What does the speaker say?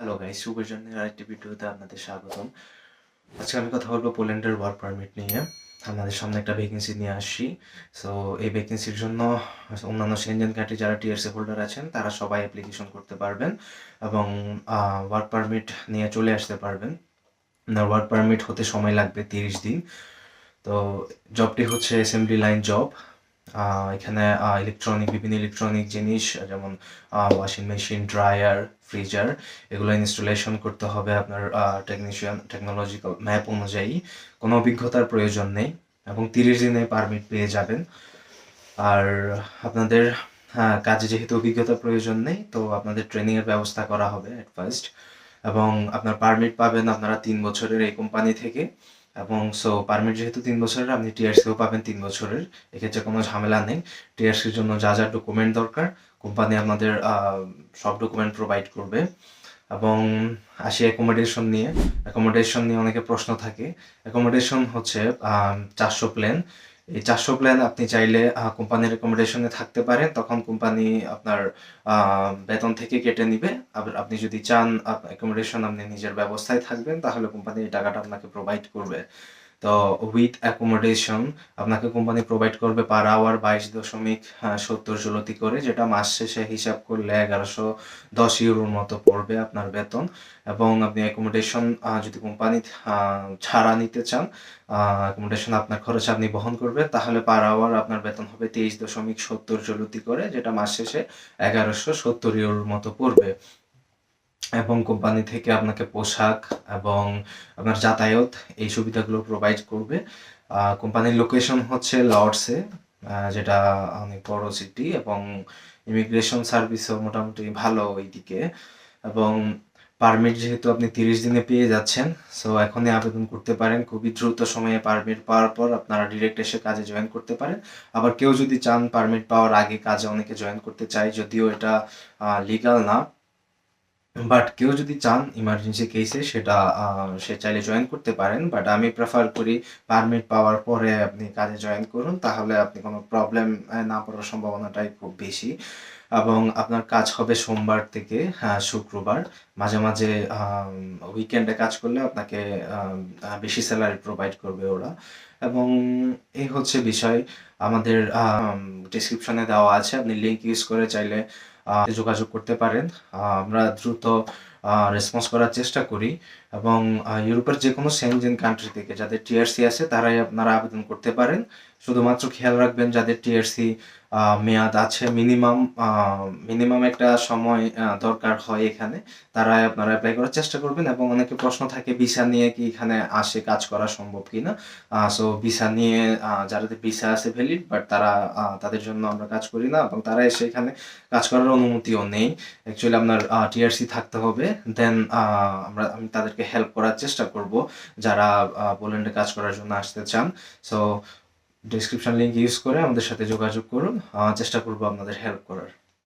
Hello guys শুভ জন্মের আরেকটি ভিডিওতে আপনাদের স্বাগতম। আজকে আমি কথা বলব পোল্যান্ডের ওয়ার্ক পারমিট নিয়ে। আপনাদের সামনে একটা ভ্যাকেন্সি নিয়ে আসছি। সো এই ভ্যাকেন্সির জন্য অন্যান্য সেনজেন কান্ট্রি যারা টিআরসি হোল্ডার আছেন, তারা সবাই অ্যাপ্লিকেশন করতে পারবেন এবং ওয়ার্ক পারমিট নিয়ে চলে আসতে পারবেন। ওয়ার্ক পারমিট হতে সময় লাগবে তিরিশ দিন। তো জবটি হচ্ছে অ্যাসেম্বলি লাইন জব এখানে ইলেকট্রনিক বিভিন্ন ইলেকট্রনিক জিনিস, যেমন ওয়াশিং মেশিন ড্রায়ার ফ্রিজার এগুলো ইনস্টলেশন করতে হবে আপনার টেকনিশিয়ান টেকনোলজিক্যাল ম্যাপ অনুযায়ী। কোনো অভিজ্ঞতার প্রয়োজন নেই এবং তিরিশ দিনে পারমিট পেয়ে যাবেন। আর আপনাদের হ্যাঁ কাজে যেহেতু অভিজ্ঞতার প্রয়োজন নেই, তো আপনাদের ট্রেনিংয়ের ব্যবস্থা করা হবে অ্যাট ফার্স্ট এবং আপনার পারমিট পাবেন আপনারা তিন বছরের এই কোম্পানি থেকে। এবং সো পারমিট যেহেতু তিন বছরের, আপনি টিআরসিও পাবেন তিন বছরের। এক্ষেত্রে কোনো ঝামেলা নেই। টিআরসির জন্য যা যা ডকুমেন্ট দরকার কোম্পানি আপনাদের সব ডকুমেন্ট প্রোভাইড করবে। এবং আসি অ্যাকোমোডেশন নিয়ে। অ্যাকোমোডেশন নিয়ে অনেকে প্রশ্ন থাকে। অ্যাকোমোডেশন হচ্ছে চারশো প্লেন এই চারশো প্ল্যান আপনি চাইলে কোম্পানির রেকমেন্ডেশনে থাকতে পারেন। তখন কোম্পানি আপনার বেতন থেকে কেটে নিবে। আবার আপনি যদি চান অ্যাকোমোডেশন আপনি নিজের ব্যবস্থায় থাকবেন, তাহলে কোম্পানি এই টাকাটা আপনাকে প্রোভাইড করবে। তো উইথ অ্যাকোমোডেশন আপনাকে কোম্পানি প্রোভাইড করবে পার আওয়ার বাইশ দশমিক সত্তর জলতি করে, যেটা মাস শেষে হিসাব করলে এগারোশো দশ ইউরোর মতো পড়বে আপনার বেতন। এবং আপনি অ্যাকোমোডেশন যদি কোম্পানি ছাড়া নিতে চান অ্যাকোমোডেশন আপনার খরচ আপনি বহন করবেন তাহলে পার আওয়ার আপনার বেতন হবে তেইশ দশমিক সত্তর জলতি করে, যেটা মাস শেষে এগারোশো সত্তর ইউরোর মতো পড়বে। এবং কোম্পানি থেকে আপনাকে পোশাক এবং আপনার যাতায়াত এই সুবিধাগুলো প্রোভাইড করবে। কোম্পানির লোকেশন হচ্ছে লর্ডসে যেটা অনেক বড় সিটি এবং ইমিগ্রেশন সার্ভিসও মোটামুটি ভালো ওইদিকে। এবং পারমিট যেহেতু আপনি তিরিশ দিনে পেয়ে যাচ্ছেন সো এখনই আবেদন করতে পারেন। খুবই দ্রুত সময়ে পারমিট পাওয়ার পর আপনারা ডিরেক্ট এসে কাজে জয়েন করতে পারেন। আবার কেউ যদি চান পারমিট পাওয়ার আগে কাজে অনেকে জয়েন করতে চায়, যদিও এটা লিগাল না। বাট কেউ যদি চান ইমার্জেন্সি কেসে সেটা সে চাইলে জয়েন করতে পারেন। বাট আমি প্রেফার করি পারমিট পাওয়ার পরে আপনি কাজে জয়েন করুন, তাহলে আপনি কোনো প্রবলেম না পড়ার সম্ভাবনাটাই খুব বেশি। এবং আপনার কাজ হবে সোমবার থেকে শুক্রবার। মাঝে মাঝে উইকেন্ডে কাজ করলে আপনাকে বেশি স্যালারি প্রোভাইড করবে ওরা। এবং এই হচ্ছে বিষয়। আমাদের ডিসক্রিপশনে দেওয়া আছে। আপনি লিঙ্ক ইউজ করে চাইলে যোগাযোগ করতে পারেন। আমরা দ্রুত রেসপন্স করার চেষ্টা করি এবং ইউরোপের যে কোনো সেনজেন কান্ট্রি থেকে যাদের টিআরসি আছে, তারাই আপনারা আবেদন করতে পারেন। শুধুমাত্র খেয়াল রাখবেন যাদের টিআরসি মেয়াদ আছে মিনিমাম মিনিমাম একটা সময় দরকার হয় এখানে। তারা আপনারা অ্যাপ্লাই করার চেষ্টা করবেন এবং অনেকে প্রশ্ন থাকে ভিসা নিয়ে কি এখানে আসে, কাজ করা সম্ভব কি না সো ভিসা নিয়ে যাদের ভিসা আছে ভ্যালিড বাট তারা তাদের জন্য আমরা কাজ করি না এবং তারা এসে এখানে কাজ করার অনুমতিও নেই। অ্যাকচুয়ালি আপনার টিআরসি থাকতে হবে দেন আমরা, আমি তাদেরকে হেল্প করার চেষ্টা করব যারা পোল্যান্ডে কাজ করার জন্য আসতে চান। সো ডিসক্রিপশন লিঙ্ক ইউজ করে আমাদের সাথে যোগাযোগ করুন। চেষ্টা করব আপনাদের হেল্প করার।